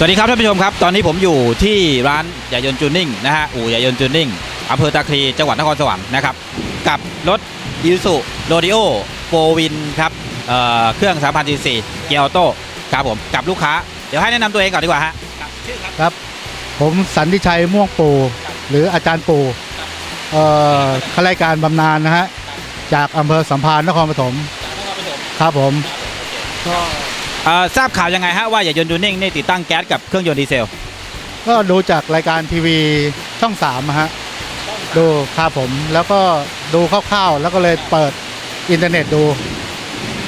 วัสดีครับท่านผู้ชมครับ ตอนนี้ผมอยู่ที่ร้านยายนต์จูนิ่งนะฮะอู่ยายนต์จูนิ่งอำเภอตาคลีจังหวัดนครสวรรค์นะครับ กับรถยูสุโรดิโอโฟวินครับเอ่อเครื่อง3,000ซีซีเกียร์ออโต้ครับผมกับลูกค้า เดี๋ยวให้แนะนำตัวเองก่อนดีกว่าฮะครับชื่อครับ ครับ ผมสันติชัยม่วงปูหรืออาจารย์ปูเอ่อข้าราชการบำนาญนะฮะจากอำเภอสัมพันธ์นครปฐมครับผมก็เอ่อ ทราบข่าวยังไงฮะว่ายายนต์จูนิ่งนี่ติดตั้งแก๊สกับเครื่องยนต์ดีเซล ก็ดูจากรายการทีวีช่องสามอะฮะดูครับผมแล้วก็ดูคร่าวๆแล้วก็เลยเปิดอินเทอร์เน็ตดู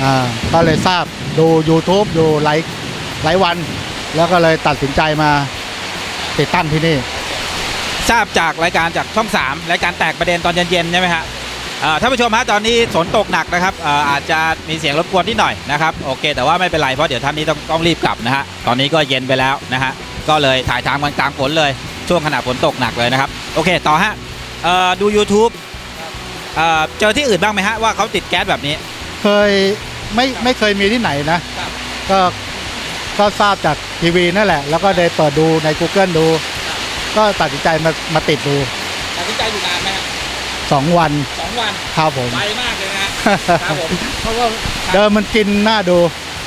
อ่าก็เลยทราบดู YouTube ดูไลฟ์ไลฟ์วัน แล้วก็เลยตัดสินใจมาติดตั้งที่นี่ ทราบจากรายการจากช่อง 3 รายการแตกประเด็นตอนเย็นๆใช่ไหมฮะเอ่อ ท่านผู้ชมฮะตอนนี้ฝนตกหนักนะครับเอ่ออาจจะมีเสียงรบกวนนิดหน่อยนะครับโอเค แต่ว่าไม่เป็นไรเพราะเดี๋ยวท่านนี้ต้องต้องรีบกลับนะฮะตอนนี้ก็เย็นไปแล้วนะฮะก็เลยถ่ายทางกันกลางฝนเลยช่วงขณะฝนตกหนักเลยนะครับโอเคต่อฮะเอ่อดู YouTube เอ่อเจอที่อื่นบ้างไหมฮะว่าเขาติดแก๊สแบบนี้ เคยไม่ไม่เคยมีที่ไหนนะครับก็ก็ทราบจากทีวีนั่นแหละ แล้วก็ได้เปิดดูใน Google ดู ก็ตัดสินใจมามาติดดู ตัดสินใจอยู่นานไหม ฮะ2วันสองวันครับผม ไวมากเลยนะฮะครับผมเพราะว่าเดิมมันกินหน้าดู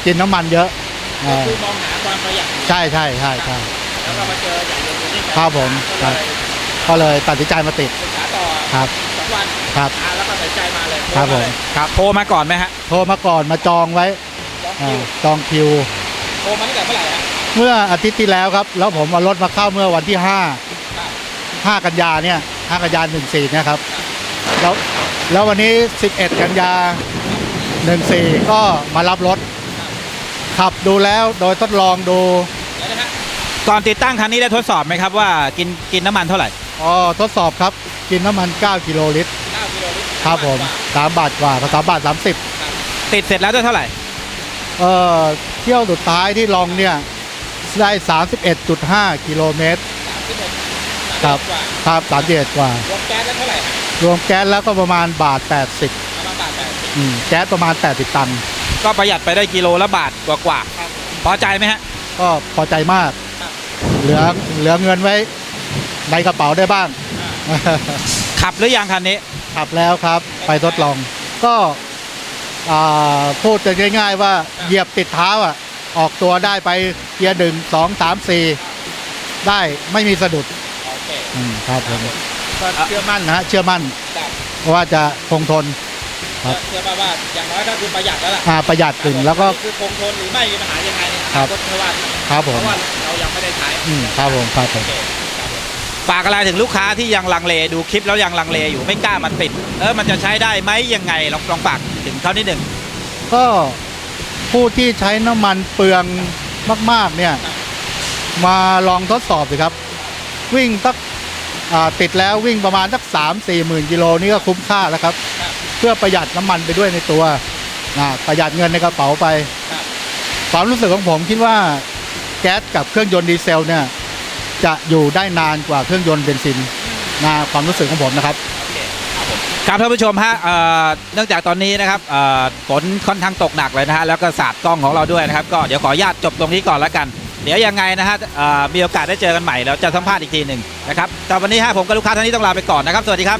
กินน้ำมันเยอะอ่าคือมองหาความประหยัดใช่ใช่ใช่ใช่แล้วก็มาเจออย่างเดียวนี่ครับผมครับก็เลยตัดสินใจมาติดศึกษาต่อครับสองวันครับอ่าแล้วก็ตัดสินใจมาเลยครับผมครับโทรมาก่อนไหมฮะโทรมาก่อนมาจองไว้จองคิอ่าวจองคิวโทรมาตั้งแต่เมื่อไหร่ฮะเมื่ออาทิตย์ที่แล้วครับ แล้วผมเอารถมาเข้าเมื่อวันที่ครับ5 5กันยาเนี่ย5กันยา14เนี่ยครับ แล้วแล้ววันนี้ 11 กันยา 14 ก็มารับรถ ขับดูแล้วโดยทดลองดูเดี๋ยวนะฮะก่อนติดตั้งคันนี้ได้ทดสอบไหมครับว่ากินกินน้ำมันเท่าไหร่อ๋อทดสอบครับกินน้ำมัน 9 กิโลลิตร 9กิโลลิตรครับผม 3 บาทกว่ากับ3บาท 30 ติดเสร็จแล้วได้เท่าไหร่ เอ่อเที่ยวสุดท้ายที่ลองเนี่ย ได้ 31.5 กิโลเมตร ครับกว่าครับ 31 กว่ารวมแก๊สแล้วเท่าไหร่ฮะ รวมแก๊สแล้วก็ประมาณบาท 80ประมาณบาทแปดสิบอืมแก๊สประมาณ 80 ตัน ก็ประหยัดไปได้กิโลละบาทกว่ากว่าพอใจไหมฮะ ก็พอใจมาก ครับ เหลือเหลือเงินไว้ในกระเป๋าได้บ้าง ขับหรือยังคันนี้ ขับแล้วครับ ไปทดลอง ก็อ่าพูดกันง่าย ๆ ว่าเหยียบติดเท้าอะ ออกตัวได้ไปเกียร์หนึ่งสองสามสี่ได้ไม่มีสะดุดโอเค อืมครับผม ก็เชื่อมั่นนะฮะเชื่อมั่นครับว่าจะคงทน ครับ เชื่อป่ะว่าอย่างน้อยก็คือประหยัดแล้วล่ะอ่าประหยัดถึงแล้วก็ คือคงทนหรือไม่มีปัญหายังไงเนี่ยครับอนาคตไม่ว่าครับเพผมราะว่าเรายังไม่ได้ใช้อืมครับผมครับผมฝากอะไรถึงลูกค้าที่ยังลังเลดูคลิปแล้วยังลังเลอยู่ไม่กล้ามันติด เออมันจะใช้ได้ไหมยังไงลองลองฝากถึงเขานิดหนึ่งก็ผู้ที่ใช้น้ำมันเปลืองมาก ๆ เนี่ย มาลองทดสอบสิครับ วิ่งสักอ่า ติดแล้ววิ่งประมาณสักสามสี่หมื่นกิโลนี่ก็คุ้มค่าแล้วครับ เพื่อประหยัดน้ำมันไปด้วยในตัวอ่าประหยัดเงินในกระเป๋าไปครับความรู้สึกของผมคิดว่าแก๊สกับเครื่องยนต์ดีเซลเนี่ยจะอยู่ได้นานกว่าเครื่องยนต์เบนซินนะความรู้สึกของผมนะครับครับท่านผู้ชมฮะเอ่อเนื่องจากตอนนี้นะครับเอ่อฝนค่อนข้างตกหนักเลยนะฮะแล้วก็สาดกล้องของเราด้วยนะครับ ก็เดี๋ยวขออนุญาตจบตรงนี้ก่อนแล้วกันเดี๋ยวยังไงนะฮะอ่อมีโอกาสได้เจอกันใหม่แล้วจะสัมภาษณ์อีกทีหนึ่งนะครับแต่วันนี้ฮะผมกับลูกค้าท่านนี้ต้องลาไปก่อนนะครับ สวัสดีครับ